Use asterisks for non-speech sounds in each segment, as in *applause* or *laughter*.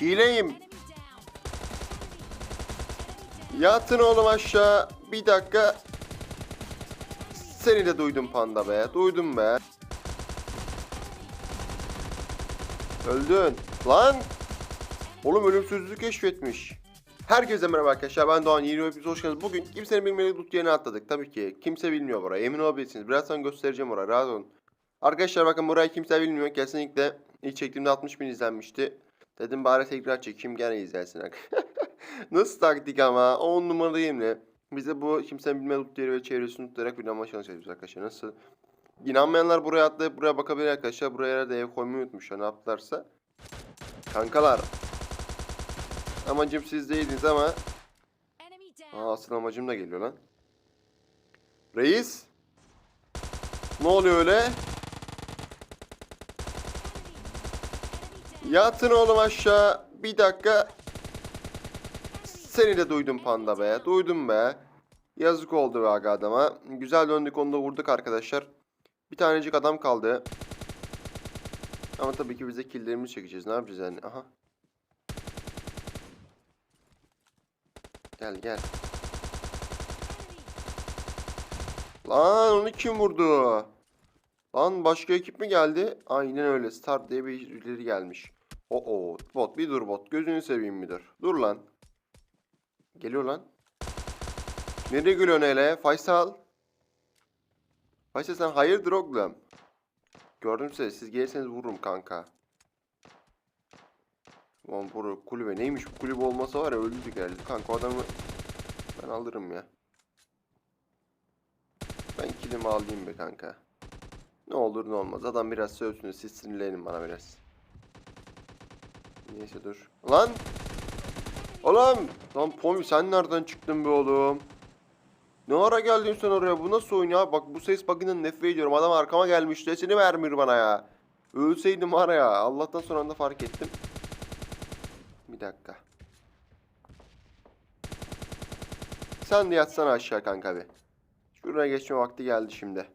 Hileyim. Yatın oğlum aşağı. Bir dakika. Seni de duydum panda be. Duydum be. Öldün. Lan. Oğlum ölümsüzlüğü keşfetmiş. Herkese merhaba arkadaşlar ben Doğan yeni bir hepinize hoş geldiniz. Bugün kimsenin bilmediği loot yerine atladık tabii ki. Kimse bilmiyor burayı emin olabilirsiniz. Birazdan göstereceğim orayı rahat olun. Arkadaşlar bakın burayı kimse bilmiyor. Kesinlikle ilk çektiğimde 60 bin izlenmişti. Dedim bari tekrar çekeyim gene izlersin. *laughs* Nasıl taktik ama 10 numara değil mi? Bize bu kimsenin bilmediği loot yeri ve çevresini tutarak inanmaya çalışacağız arkadaşlar. Nasıl? İnanmayanlar buraya atlayıp buraya bakabilir arkadaşlar. Buraya da ev koymayı unutmuşlar ne yaptılarsa. Kankalar Amacım siz değildiniz ama Aa, asıl amacım da geliyor lan. Reis? Ne oluyor öyle? Yatın oğlum aşağı. Bir dakika. Seni de duydum panda be. Duydum be. Yazık oldu be adama. Güzel döndük onu da vurduk arkadaşlar. Bir tanecik adam kaldı. Ama tabii ki bize killlerimizi çekeceğiz. Ne yapacağız yani? Aha. Gel gel. Lan onu kim vurdu? Lan başka ekip mi geldi? Aynen öyle. Start diye bir birileri gelmiş. Oo bot bir dur bot. Gözünü seveyim müdür. Dur lan. Geliyor lan. Nereye gülüyorsun hele? Faysal. Faysal sen hayırdır oğlum? Gördüm sizi. Siz gelirseniz vururum kanka. Lan bu kulübe neymiş bu kulübe olmasa var ya öldük herhalde. Kanka adamı ben alırım ya. Ben kilimi alayım be kanka. Ne olur ne olmaz. Adam biraz sövsün. Siz sinirlenin bana biraz. Neyse dur. Lan! Oğlum! Lan Pomi sen nereden çıktın be oğlum? Ne ara geldin sen oraya? Bu nasıl oyun ya? Bak bu ses bug'ından nefret ediyorum. Adam arkama gelmiş. Sesini vermiyor bana ya. Ölseydim var ya. Allah'tan son anda fark ettim. Bir dakika. Sen de yatsana aşağı kanka bir. Şuraya geçme vakti geldi şimdi.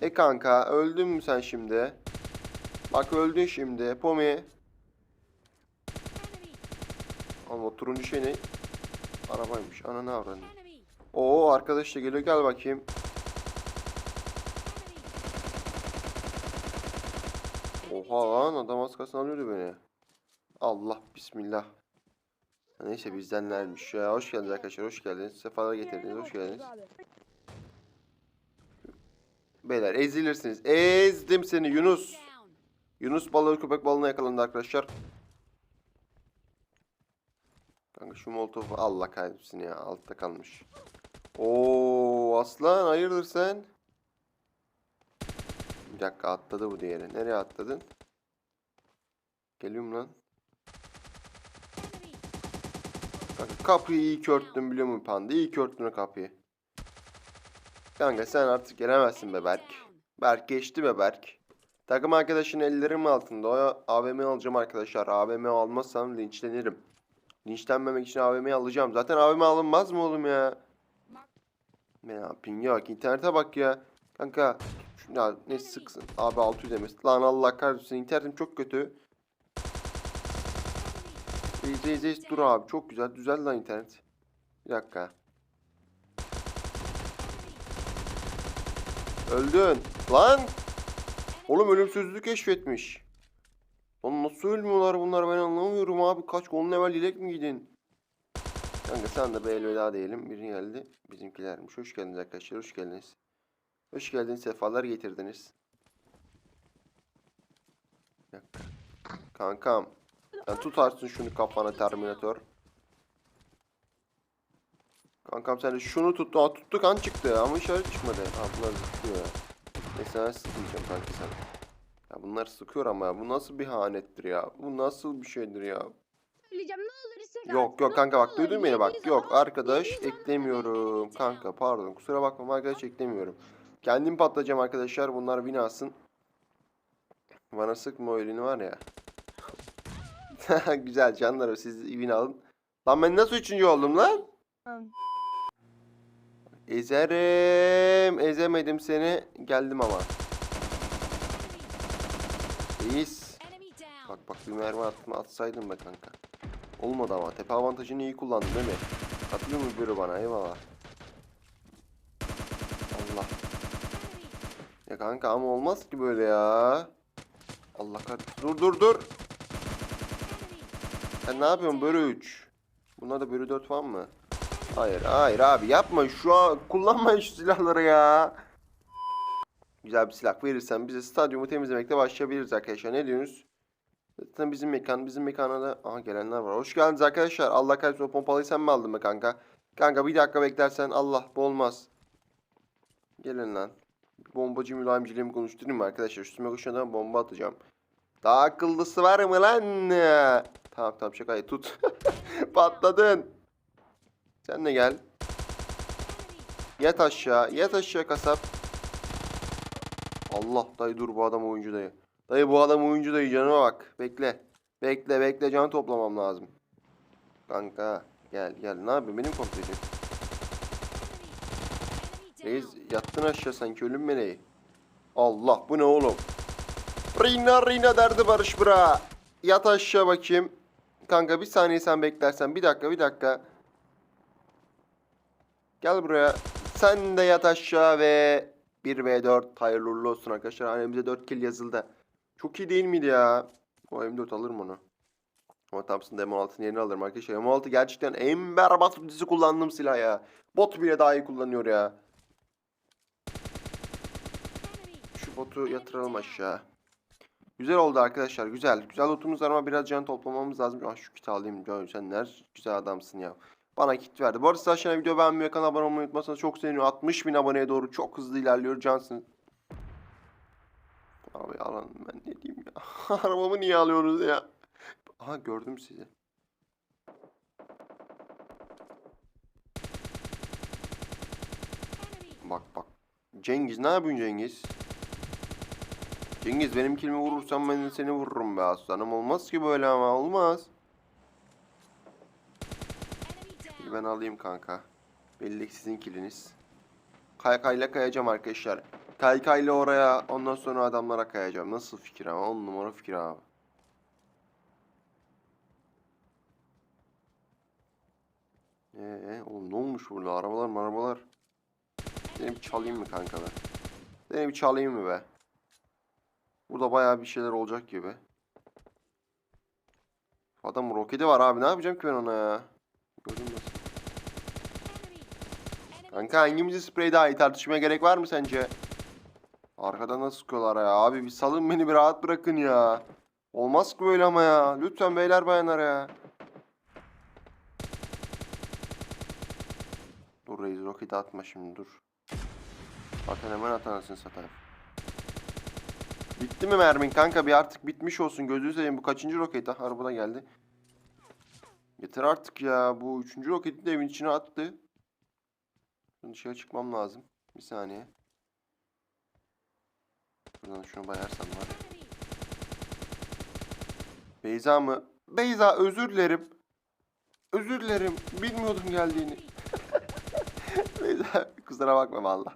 E kanka öldün mü sen şimdi? Bak öldün şimdi. Pomi. Ama o turuncu şey ne? Arabaymış. Ana ne avrandı? Oo arkadaş da geliyor. Gel bakayım. Oha lan adam az kalsın alıyordu beni. Allah bismillah. Neyse bizdenlermiş ya. Hoş geldiniz arkadaşlar. Hoş geldiniz. Sefalar getirdiniz. Hoş geldiniz. Beyler ezilirsiniz. Ezdim seni Yunus. Yunus balığı köpek balığına yakalandı arkadaşlar. Kanka şu molotofu Allah kahretsin ya. Altta kalmış. Oo aslan hayırdır sen? Bir dakika atladı bu diğeri. Nereye atladın? Geliyorum lan. Kanka kapıyı iyi körttün biliyor musun panda? İyi körttün o kapıyı. Kanka sen artık gelemezsin be Berk. Berk geçti be Berk. Takım arkadaşın ellerim altında. O AVM alacağım arkadaşlar. AVM almazsam linçlenirim. Linçlenmemek için AVM alacağım. Zaten AVM alınmaz mı oğlum ya? Ne yapayım ya bak internete bak ya. Kanka ya ne sıksın. Abi 600 demesi. Lan Allah kahretsin internetim çok kötü. İyice iyice dur abi çok güzel düzel lan internet. Bir dakika. Öldün. Lan. Oğlum ölümsüzlüğü keşfetmiş. Lan nasıl ölmüyorlar bunlar ben anlamıyorum abi. Kaç golün evvel dilek mi giydin? Kanka sen de bir elveda diyelim. Biri geldi. Bizimkilermiş. Hoş geldiniz arkadaşlar. Hoş geldiniz. Hoş geldiniz. Sefalar getirdiniz. Kankam. Sen tutarsın şunu kafana Terminator. Kankam sen de şunu tuttu. Aa, tuttu kan çıktı ama işaret çıkmadı. Ha bunlar sıkıyor. Neyse ben sıkmayacağım kanka sen. Ya bunlar sıkıyor ama ya. Bu nasıl bir hanettir ya? Bu nasıl bir şeydir ya? söyleyeceğim ne olur Sedat. Yok yok ne kanka bak duydun beni bak. Yok arkadaş eklemiyorum. Kanka pardon kusura bakma arkadaş eklemiyorum. Kendim patlayacağım arkadaşlar. Bunlar binasın. Bana sıkma o elini var ya. *laughs* Güzel canlarım siz win alın. Lan ben nasıl üçüncü oldum lan? Ezerim. Ezemedim seni. Geldim ama. Reis. Bak bak bir mermi attım atsaydım be kanka. Olmadı ama tepe avantajını iyi kullandın değil mi? Katılıyor mu biri bana eyvallah. Allah. Ya kanka ama olmaz ki böyle ya. Allah kahretsin. Dur dur dur. Sen ne yapıyorsun böyle 3? Bunlar da böyle 4 falan mı? Hayır hayır abi yapma şu an kullanmayın şu silahları ya. Güzel bir silah verirsen bize stadyumu temizlemekte başlayabiliriz arkadaşlar. Ne diyorsunuz? Zaten bizim mekan, bizim mekana da... Aha gelenler var. Hoş geldiniz arkadaşlar. Allah kahretsin o pompalıyı sen mi aldın be kanka? Kanka bir dakika beklersen Allah bu olmaz. Gelin lan. Bombacı mülayimciliğimi konuşturayım mı arkadaşlar? Üstüme koşmadan bomba atacağım. Daha akıllısı var mı lan? Tamam tamam şakayı tut. *laughs* Patladın. Sen de gel. Yat aşağı. Yat aşağı kasap. Allah dayı dur bu adam oyuncu dayı. Dayı bu adam oyuncu dayı canıma bak. Bekle. Bekle bekle can toplamam lazım. Kanka gel gel ne yapayım benim kontrol. Reis yattın aşağı sanki ölüm meleği. Allah bu ne oğlum? Rina Rina derdi Barış bra. Yat aşağı bakayım. Kanka bir saniye sen beklersen. Bir dakika bir dakika. Gel buraya. Sen de yat aşağı ve 1v4 hayırlı uğurlu olsun arkadaşlar. Hanemize 4 kill yazıldı. Çok iyi değil miydi ya? O M4 alırım onu. Ama Thompson M16'nın yerini alırım arkadaşlar. M16 gerçekten en berbat ötesi kullandığım silah ya. Bot bile daha iyi kullanıyor ya. Şu botu yatıralım aşağı. Güzel oldu arkadaşlar güzel. Güzel lootumuz var ama biraz can toplamamız lazım. Ah şu kiti alayım. Sen ne güzel adamsın ya. Bana kit verdi. Bu arada siz aşağıya video beğenmeyi, kanala abone olmayı unutmazsanız çok sevinirim. 60 bin aboneye doğru çok hızlı ilerliyor. Cansın. Abi alan ben ne diyeyim ya. *laughs* Arabamı niye alıyorsunuz ya? Aha gördüm sizi. Bak bak. Cengiz ne yapıyorsun Cengiz? Cengiz benim kilimi vurursan ben de seni vururum be aslanım. Olmaz ki böyle ama olmaz. Şimdi ben alayım kanka. Belli sizin kiliniz. Kaykayla kayacağım arkadaşlar. Kaykayla oraya ondan sonra adamlara kayacağım. Nasıl fikir ama? 10 numara fikir abi. Ee, oğlum ne olmuş burada? Arabalar marabalar. Seni bir çalayım mı kanka ben? Seni bir çalayım mı be? Burada bayağı bir şeyler olacak gibi. Adam roketi var abi. Ne yapacağım ki ben ona ya? Gördün mü? Kanka hangimizi sprey daha iyi tartışmaya gerek var mı sence? Arkadan nasıl sıkıyorlar ya? Abi bir salın beni bir rahat bırakın ya. Olmaz ki böyle ama ya. Lütfen beyler bayanlar ya. Dur reis roketi atma şimdi dur. Zaten hemen at anasını satayım. Bitti mi mermin kanka bir artık bitmiş olsun gözünü seveyim bu kaçıncı roket arabada geldi. Yeter artık ya bu üçüncü roketi de evin içine attı. Şimdi dışarı çıkmam lazım. Bir saniye. Buradan şunu bayarsam var. Beyza mı? Beyza özür dilerim. Özür dilerim. Bilmiyordum geldiğini. *laughs* Beyza kusura bakma valla.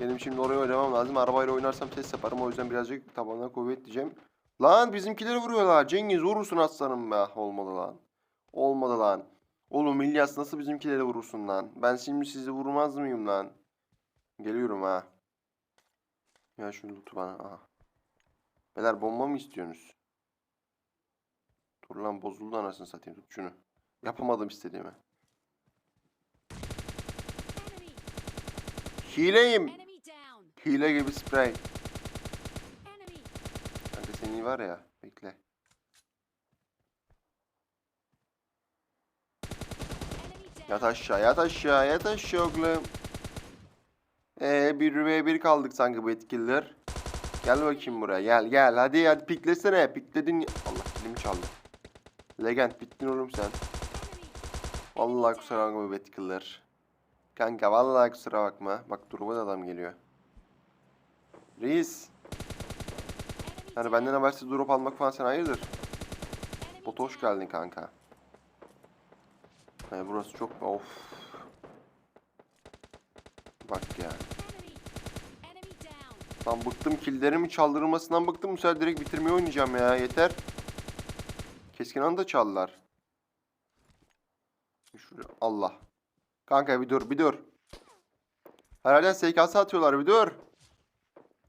Benim şimdi oraya oynamam lazım. Arabayla oynarsam ses yaparım. O yüzden birazcık tabana kuvvet diyeceğim. Lan bizimkileri vuruyorlar. Cengiz vurursun aslanım be. Olmadı lan. Olmadı lan. Oğlum İlyas nasıl bizimkileri vurursun lan? Ben şimdi sizi vurmaz mıyım lan? Geliyorum ha. Ya şu lootu bana. Aha. Beyler bomba mı istiyorsunuz? Dur lan bozuldu anasını satayım. Tut şunu. Yapamadım istediğimi. Hileyim. Hile gibi sprey. Kanka seni var ya. Bekle. Yat aşağı, yat aşağı, yat aşağı oğlum. Ee, bir ve bir kaldık sanki bu etkililer. Gel bakayım buraya, gel gel. Hadi hadi piklesene, pikledin. Allah dilimi çaldı. Legend bittin oğlum sen. Vallahi kusura bakma bu etkililer. Kanka vallahi kusura bakma. Bak duruma da adam geliyor. Reis. Yani benden habersiz drop almak falan sen hayırdır? Bota hoş geldin kanka. Yani burası çok of. Bak ya. Lan bıktım killerimi çaldırılmasından bıktım. Bu sefer direkt bitirmeyi oynayacağım ya. Yeter. Keskin anda çaldılar. Allah. Kanka bir dur bir dur. Herhalde SKS atıyorlar bir dur.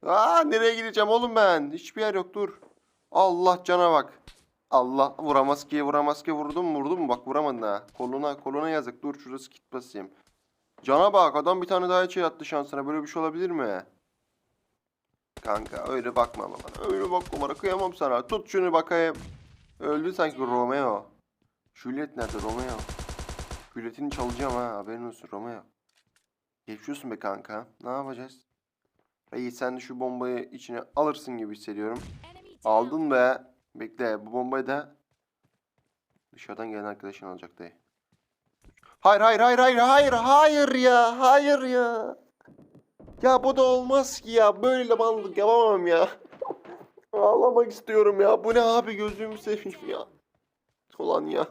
Aa nereye gideceğim oğlum ben? Hiçbir yer yok dur. Allah cana bak. Allah vuramaz ki vuramaz ki vurdum mu vurdum mu bak vuramadın ha. Koluna koluna yazık dur şurası kit basayım. Cana bak adam bir tane daha şey attı şansına böyle bir şey olabilir mi? Kanka öyle bakma bana. Öyle bakma bana kıyamam sana. Tut şunu bakayım. Öldü sanki Romeo. Juliet nerede Romeo? Juliet'ini çalacağım ha haberin olsun Romeo. Geçiyorsun be kanka. Ne yapacağız? Reis sen de şu bombayı içine alırsın gibi hissediyorum. Aldın be. Bekle bu bombayı da dışarıdan gelen arkadaşın alacak dayı. Hayır hayır hayır hayır hayır hayır ya hayır ya. Ya bu da olmaz ki ya. Böyle mallık yapamam ya. Ağlamak istiyorum ya. Bu ne abi gözümü seveyim ya. Ulan ya.